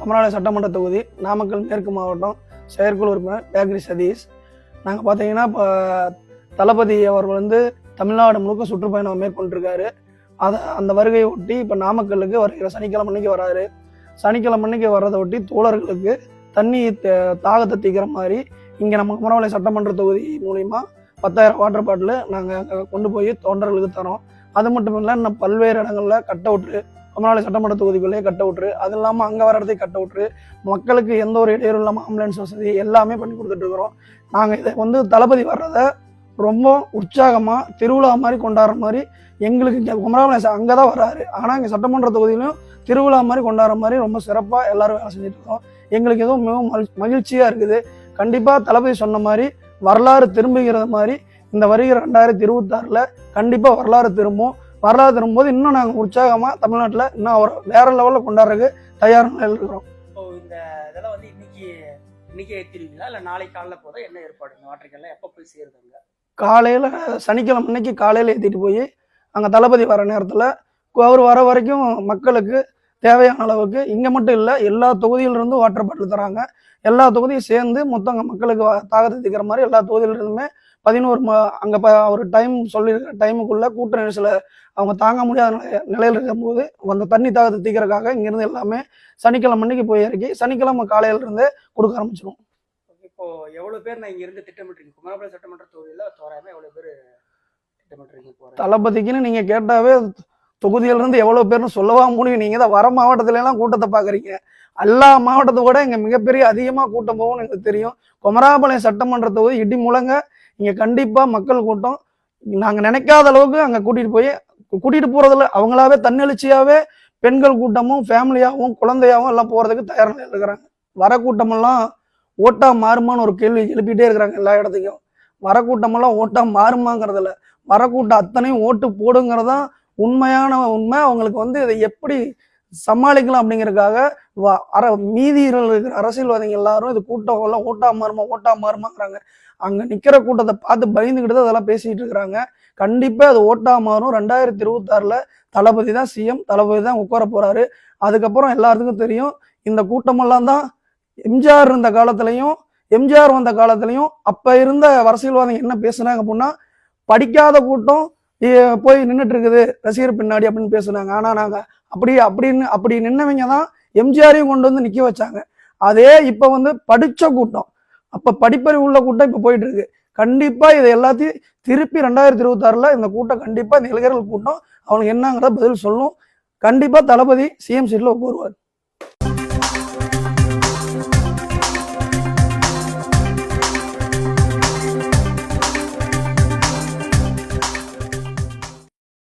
குமராலய சட்டமன்ற தொகுதி நாமக்கல் மேற்கு மாவட்டம் செயற்குழு உறுப்பினர் பேக்கரி சதீஷ். நாங்கள் பார்த்தீங்கன்னா இப்போ தளபதி அவர் வந்து தமிழ்நாடு முழுக்க சுற்றுப்பயணம் மேற்கொண்டிருக்காரு. அதை அந்த வருகையை ஒட்டி இப்போ நாமக்கல்லுக்கு வருகிற சனிக்கிழமை அன்னைக்கு வராரு. சனிக்கிழமை அன்னைக்கு வர்றதை ஒட்டி தோழர்களுக்கு தண்ணி தாகத்தை தீக்கிற மாதிரி இங்கே நம்ம குமரவாளி சட்டமன்ற தொகுதி மூலிமா பத்தாயிரம் வாட்டர் பாட்டில் நாங்கள் கொண்டு போய் தொண்டர்களுக்கு தரோம். அது மட்டும் இல்லை இன்னும் பல்வேறு இடங்களில் கட் அவுட்டு தமிழ்நாடு சட்டமன்ற தொகுதிக்குள்ளேயே கட் அவுட்ரு அது இல்லாமல் அங்கே வர இடத்தையும் கட் அவுட்ரு மக்களுக்கு எந்த ஒரு இடையூறு இல்லாமல் ஆம்புலன்ஸ் வசதி எல்லாமே பண்ணி கொடுத்துட்ருக்குறோம் நாங்கள் இதை வந்து தளபதி வர்றதை ரொம்ப உற்சாகமாக திருவிழா மாதிரி கொண்டாடுற மாதிரி எங்களுக்கு இங்கே அங்கே தான் வராரு ஆனால் இங்கே சட்டமன்ற தொகுதியிலும் திருவிழா மாதிரி கொண்டாடுற மாதிரி ரொம்ப சிறப்பாக எல்லாரும் வேலை செஞ்சுட்டு இருக்கோம். எங்களுக்கு எதுவும் மிகவும் மகிழ் மகிழ்ச்சியாக இருக்குது. கண்டிப்பாக தளபதி சொன்ன மாதிரி வரலாறு திரும்புகிறது மாதிரி இந்த வருகிற ரெண்டாயிரத்தி இருபத்தாறில் கண்டிப்பாக வரலாறு திரும்பும். வரலாறு திரும்பும்போது இன்னும் நாங்கள் உற்சாகமாக தமிழ்நாட்டில் இன்னும் அவர் வேற லெவலில் கொண்டாடுறதுக்கு தயார் நிலையில் இருக்கிறோம். இந்த இதெல்லாம் வந்து இன்னைக்கு இன்னைக்கு ஏற்றிருவீங்களா இல்லை நாளைக்கு காலைல போதும் என்ன ஏற்பாடு? இந்த வாட்டருக்கெல்லாம் எப்போ போய் சேருதுங்க? காலையில் சனிக்கிழமை அன்னைக்கு காலையில் ஏற்றிட்டு போய் அங்கே தளபதி வர நேரத்தில் அவர் வர வரைக்கும் மக்களுக்கு தேவையான அளவுக்கு இங்கே மட்டும் இல்லை எல்லா தொகுதியிலிருந்தும் வாட்டர் பாட்டில் தராங்க. எல்லா தொகுதியும் சேர்ந்து மொத்தம் மக்களுக்கு தாகத்தை தீக்கிற மாதிரி எல்லா தொகுதியிலிருந்துமே பதினோரு ம அங்கே ப ஒரு டைம் சொல்லியிருக்கிற டைமுக்குள்ளே கூட்ட நெரிசலை அவங்க தாங்க முடியாத நிலை நிலையில் இருக்கும்போது அந்த தண்ணி தாகத்தை தீக்கிறதுக்காக இங்கேருந்து எல்லாமே சனிக்கிழமை அன்னைக்கு போய் இறக்கி சனிக்கிழமை காலையிலேருந்தே கொடுக்க ஆரம்பிச்சிடும் இப்போ எவ்வளோ பேர் நான் இங்கிருந்து திட்டமிட்டுருக்கீங்க? குமரபாளையம் சட்டமன்ற தொகுதியில் தோராயமாக எவ்வளோ பேர் திட்டமிட்டுருக்கீங்க தளபதிக்குன்னு நீங்க கேட்டாவே தொகுதியில இருந்து எவ்வளவு பேர்னு சொல்லவா முடியும். நீங்க தான் வர மாவட்டத்துல எல்லாம் கூட்டத்தை பாக்குறீங்க. எல்லா மாவட்டத்தை விட இங்க மிகப்பெரிய அதிகமா கூட்டம் போகும்னு எங்களுக்கு தெரியும். குமராபாளையம் சட்டமன்ற தொகுதி இடி முழங்க இங்க கண்டிப்பா மக்கள் கூட்டம். நாங்க நினைக்காத அளவுக்கு அங்க கூட்டிட்டு போய் கூட்டிட்டு போறதுல அவங்களாவே தன்னெழுச்சியாவே பெண்கள் கூட்டமும் ஃபேமிலியாகவும் குழந்தையாகவும் எல்லாம் போகிறதுக்கு தயார் நிலையில் இருக்கிறாங்க. வர கூட்டமெல்லாம் ஓட்டா மாறுமான்னு ஒரு கேள்வி எழுப்பிட்டே இருக்கிறாங்க எல்லா இடத்துக்கும். வர கூட்டமெல்லாம் ஓட்டா மாறுமாங்கிறதுல வர கூட்டம் அத்தனையும் ஓட்டு போடுங்கிறதான் உண்மையான உண்மை அவங்களுக்கு வந்து இதை எப்படி சமாளிக்கலாம் அப்படிங்கிறதுக்காக வ- அர மீதியில் இருக்கிற அரசியல்வாதிங்க எல்லாரும் இது கூட்டம் எல்லாம் ஓட்டா மாறுமா ஓட்டா மாறுமாங்கிறாங்க. அங்க நிக்கிற கூட்டத்தை பார்த்து பயந்துக்கிட்டு தான் அதெல்லாம் பேசிட்டு இருக்கிறாங்க. கண்டிப்பா அது ஓட்டா மாறும். ரெண்டாயிரத்தி இருபத்தாறுல தளபதி தான் சிஎம் தளபதி தான் உட்கார போறாரு. அதுக்கப்புறம் எல்லாத்துக்கும் தெரியும் இந்த கூட்டமெல்லாம் தான் எம்ஜிஆர் இருந்த காலத்துலையும் எம்ஜிஆர் வந்த காலத்துலையும் அப்ப இருந்த அரசியல்வாதிகள் என்ன பேசுனாங்க அப்படின்னா படிக்காத கூட்டம் போய் நின்றுட்டு இருக்குது ரசிகர் பின்னாடி அப்படின்னு பேசுனாங்க ஆனா நாங்க அப்படி அப்படின்னு அப்படி நின்னவங்க தான் எம்ஜிஆரையும் கொண்டு வந்து நிக்க வச்சாங்க. அதே இப்ப வந்து படிச்ச கூட்டம். அப்ப படிப்பறிவு உள்ள கூட்டம் இப்ப போயிட்டு இருக்கு கண்டிப்பா இதை எல்லாத்தையும் திருப்பி ரெண்டாயிரத்தி இருபத்தாறில் இந்த கூட்டம் கண்டிப்பா இந்த இளைஞர்கள் கூட்டம். அவங்களுக்கு என்னங்கிறத பதில் சொல்லும். கண்டிப்பா தளபதி சிஎம் சீட்ல உட்காருவார்.